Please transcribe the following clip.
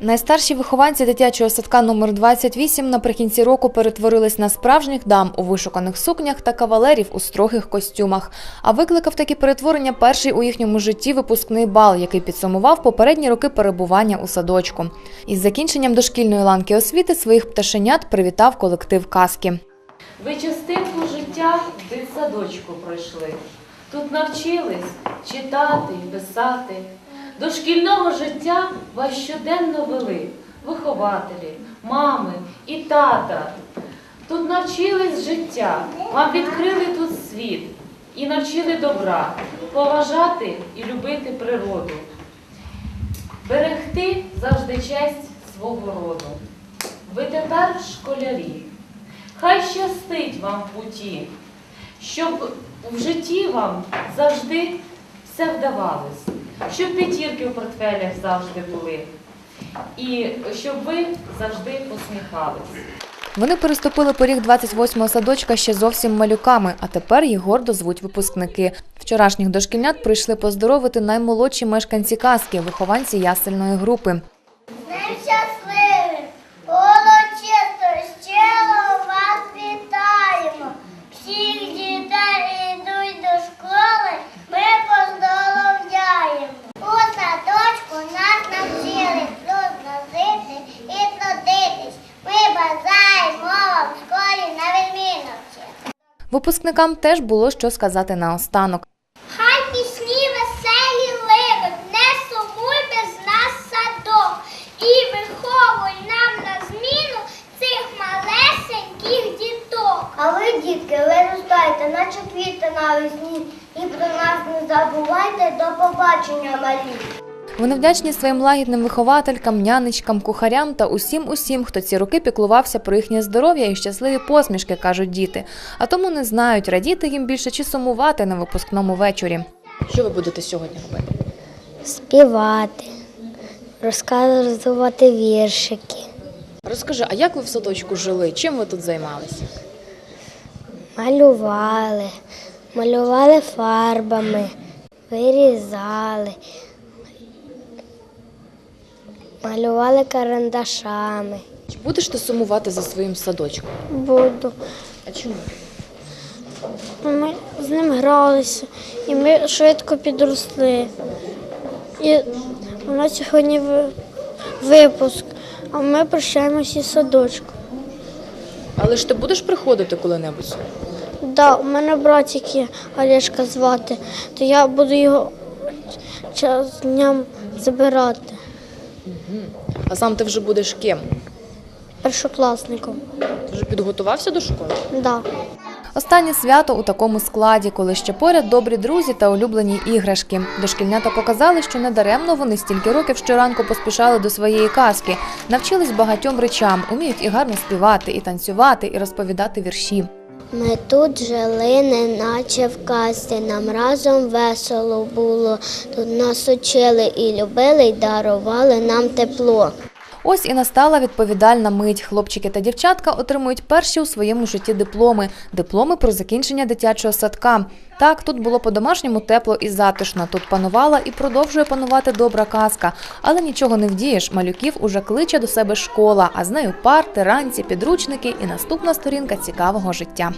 Найстарші вихованці дитячого садка номер 28 наприкінці року перетворились на справжніх дам у вишуканих сукнях та кавалерів у строгих костюмах. А викликав такі перетворення перший у їхньому житті випускний бал, який підсумував попередні роки перебування у садочку. Із закінченням дошкільної ланки освіти своїх пташенят привітав колектив казки. Ви частинку життя в дитсадочку пройшли. Тут навчились читати писати. До шкільного життя вас щоденно вели вихователі, мами і тата. Тут навчились життя, вам відкрили тут світ і навчили добра, поважати і любити природу, берегти завжди честь свого роду. Ви тепер школярі. Хай щастить вам в путі, щоб в житті вам завжди все вдавалось, щоб п'ятірки в портфелях завжди були, і щоб ви завжди посміхались. Вони переступили поріг 28-го садочка ще зовсім малюками, а тепер їх гордо звуть випускники. Вчорашніх дошкільнят прийшли поздоровити наймолодші мешканці казки, вихованці ясельної групи. Днем щасливим, урочисто, щиро вас вітаємо. Всіх дітей йдуть до школи, ми поздоровляємо. У садочку нас навчили трудно жити і трудитись. Ми бажаємо вам в школі на відмінності. Випускникам теж було що сказати наостанок. Хай пісні веселі ливить, не сумуй без нас садок і виховуй нам на зміну цих малесеньких діток. А ви, дітки, виростайте, наче квіти навесні, і про нас не забувайте до побачення малі. Вони вдячні своїм лагідним вихователькам, нянечкам, кухарям та усім усім, хто ці роки піклувався про їхнє здоров'я і щасливі посмішки, кажуть діти. А тому не знають, радіти їм більше чи сумувати на випускному вечорі. Що ви будете сьогодні робити? Співати, розказувати віршики. Розкажи, а як ви в садочку жили? Чим ви тут займалися? Малювали, малювали фарбами, вирізали, малювали карандашами. Чи будеш ти сумувати за своїм садочком? Буду. А чому? Ми з ним гралися, і ми швидко підросли. І у нас сьогодні випуск, а ми прощаємося із садочком. Але ж ти будеш приходити коли-небудь? сюди? Да, у мене братик є Олешка звати, то я буду його час дням забирати А сам ти вже будеш ким? першокласником. Ти вже підготувався до школи? Да. Останнє свято у такому складі, коли ще поряд добрі друзі та улюблені іграшки. Дошкільнята показали, що недаремно вони стільки років щоранку поспішали до своєї казки, навчились багатьом речам, уміють і гарно співати, і танцювати, і розповідати вірші. Ми тут жили, неначе в казці, нам разом весело було. Тут нас учили і любили, і дарували нам тепло. Ось і настала відповідальна мить. Хлопчики та дівчатка отримують перші у своєму житті дипломи дипломи про закінчення дитячого садка. Так, тут було по-домашньому тепло і затишно. Тут панувала і продовжує панувати добра казка. Але нічого не вдієш. Малюків уже кличе до себе школа, а з нею парти, ранці, підручники і наступна сторінка цікавого життя.